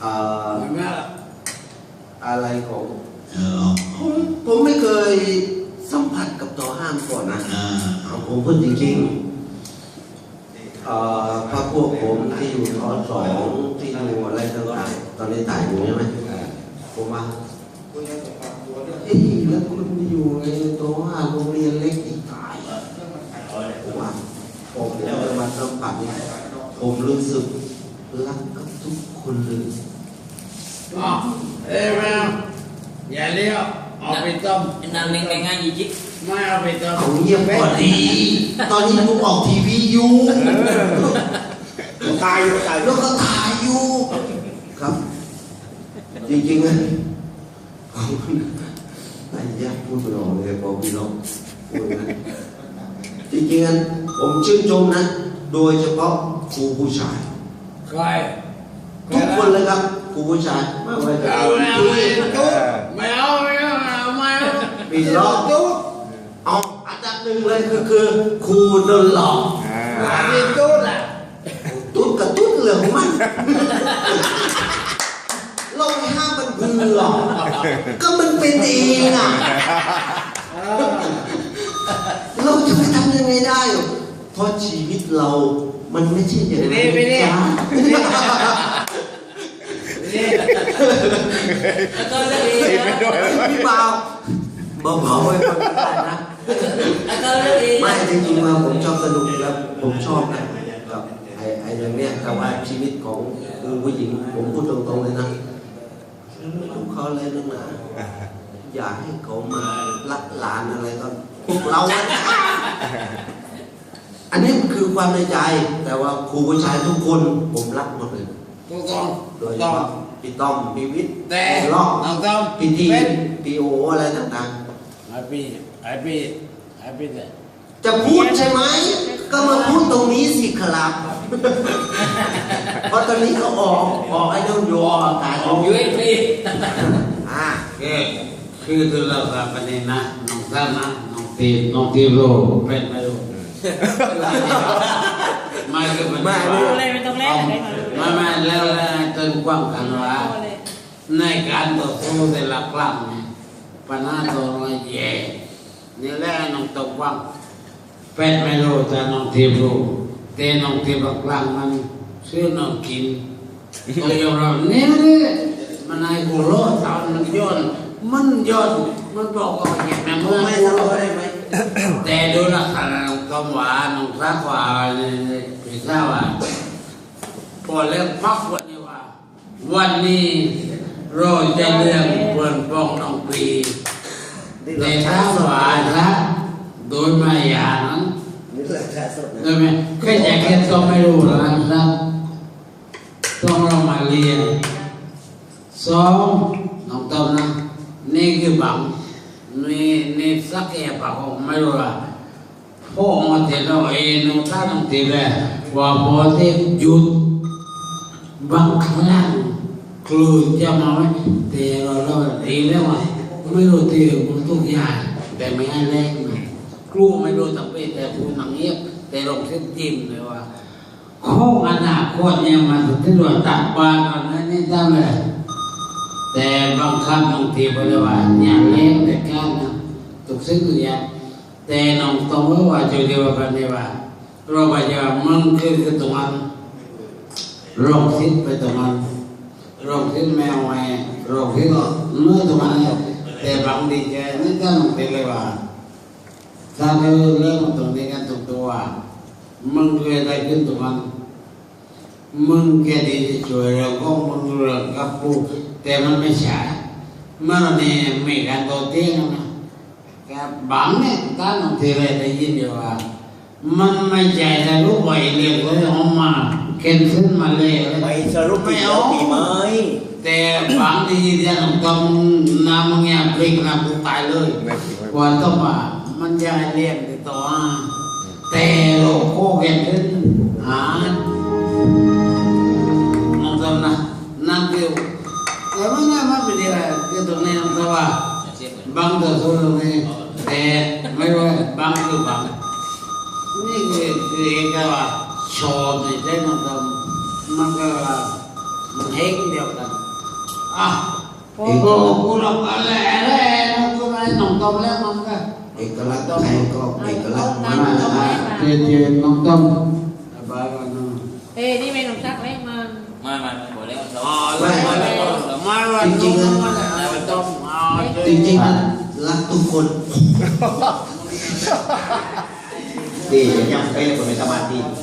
เอ่อเหมือนแม่ละอะไรของ เออผมผมไม่เคยสัมผัสกับตัวห้ามก่อนนะอ่าเอาผมพูดจริงๆเอ่อพระพวกผมที่อยู่ทอสองที่อยู่อะไรต่างๆตอนนี้ถ่ายอยู่ใช่ไหมผมว่าเอ้ยแล้วคุณอยู่ในตัวห้าโรงเรียนเล็กอีกตายผมว่าผมจะมาสัมผัสเนี่ยผมรู้สึกรักกับ ทุกคนเลยอ๋อเอ้ยแมวอย่าเลี้ยวเอาไปต้มนางเล็งในง่ายยี่จิกไม่เอาไปต้มเขาเงียบก่อนดีตอนนี้ผมออกทีวีอยู่ตายอยู่ตายแล้วก็ถ่ายอยู่ ครับ จริงๆนะไอ้ยักษ์พูดไม่ออกเลยบอกพี่น้องพูดนะจริงๆนะผมชื่นชมนะ โดยเฉพาะครูผู้ชาย ใคร ทุกคนเลยครับครูผู้ชายไม่ว่าจะเอาไม่เอาไม่เอาไม่เอาไม่เอาไม่เอาปีล้อเอาอันดับหนึ่งเลยคือคือครูโดนหลอกอันนี้ตุ๊ดอะตุ้นกับตุ้นเหลืองมันเราไม่ห้ามมันเบื่อก็มันเป็นเองอะเราจะไปทำยังไงได้หรอเพราะชีวิตเรามันไม่ใช่อย่างนั้ไม่นี่จ้า แล้วก็เรื่องเองนะพี่บ่าวเบาๆไว้ก่อนก็ได้นะ แล้วก็เรื่องเองไม่จริงๆว่าผมชอบสนุกแล้วผมชอบนะกับไอ้ไอ้อย่างเนี้ยแต่ว่าชีวิตของคือผู้หญิง ผมพูดตรงๆเลยนะไม่รู้เขาอะไรนักหนาอยากให้เขามารักหลานอะไรก็พวกเราอะอันนี้คือความในใจแต่ว่าครูผู้ชายทุกคนผมรักหมดเลย ถูกต้องโดถูยกเฉต้องพาะ พี่ต้อมพี่วิทย์แต่พี่ล็อกน้องต้อมพี่ทีเป็นพี่โออะไรต่างไอพี่ไอพี่ไอพี่แต่ๆจะพูดใช่ไหม ก็มาพูดตรงนี้สิครับ เพราะตอนนี้เขาออกออกไอ้เรื่องโยออกอากาศออกอยู่ไอ้พี่อ่าคือคือตัวเราครับประเด็นนะน้องต้อมนะน้องตีน้องตีโรเป็นไม่รู้ไม่คือมันไม่ว่ารู้อะไรไม่ต้องแลกอะไร มาไม่ไม่แล้วแล้วจนกว้างกันว่าเอาเลยในการต่อสู้แต่ละครั้งเนี่ยปัญหาตัวเราแย่นี่แหละน้องตกว่างเป็ดไม่รู้แต่น้องทีมรู้แต่น้องทีมกลางมันซื้อน้องกินก็ยอมรับเนี่ยมันไอ้กูรอดตอนมันย้อนมันย้อนมันบอกว่าแกแม่ผเมื่มอไม่กูทำรอดได้ไหมแต่ดูลักษณะน้องต้มหวานน้องซักหวานเนี่ยพี่ทราบว่า พอเริ่มพักวันนี้ว่า วันนี้เราจะเรื่องเปลี่ยนปองน้องปีในท้างหวานละโดยม่อย่างนั้นนี่แหละแค่สดนะโดยไม่แค่จะแค่ต้องไม่รู้นะครับต้องเรามาเรียนสองน้องต้มนะนี่คือบังนี่นี่สักแอบปากของไม่รู้ละพ่อมาเทเราเองน้องท่าน้องตีแหละว่าพอเทหยุด บางครั้งครูจะมาไหมแต่เราเราดีแล้วอะไม่รู้ตีมันทุกอย่างแต่ไม่ให้แรงนะครูไม่รู้ตั้งเป็แต่ครูหนังเงียบแต่ลงเส้นจิ้มเลยว่าข้องอนาคตเนี่ยมันที่ว่าตัดบานอันนั้นนี่ตั้งเลยแต่บางครั้งบางทีก็เลยว่าเนี่ยแรงแต่กานะทุกสิ่งทุกอย่างแต่น้องต้องรู้ว่าจุดเดียวกันเนี่ยว่าเราไปจะมึงคือตรงนั้นโรคทิศไปตรงนั้นโรคทิศแมวแหวโรคทิศเมื่อตรงนั้ นแต่บางทีแกนี่ก็ลงไปเลยว่าถ้าเราเริ่มตรงนี้กันตรงตัวมึงเคยได้ขึ้นตรงนั้นมึงแกดีจะช่วยเราก็มึงเรื่องกับกูแต่มันไม่ใช่ เมื่อเนี่ยไม่การโตเตี้ยนะแกบังเนี่ยการลงทีไรได้ยินอยู่ว่ามันไม่ใช่แต่รู้ไหวเรียกว่าออกมาเข็นขึ้นมาเลย ไปสรุปปีแล้วปีไหมแต่บางทีที่ต้องต้องนำมึงเนี่ยพลิกนะกูตายเลยกว่าต้องว่ามันจะเรียกติดต่อแต่โลกโคเข็นขึ้นหาน้องตำนะนั่งเดียวแต่มันน่ามันเป็นอะไรที่ตรงนี้น้องตำว่าบางตัวสู้ตรงนี้แต่ไม่รู้บางคือบางนี่คือคือเอกว่าชอบในใจน้องตำมันก็ว่า มันเองเดียวกันอะโอ้โหกูหลอกอะไรอะไรน้องก็ไม่น้องต้มแล้วมันก็เอกลักษณ์ใครก็เอกลักษณ์มามันอะเจียเจียน้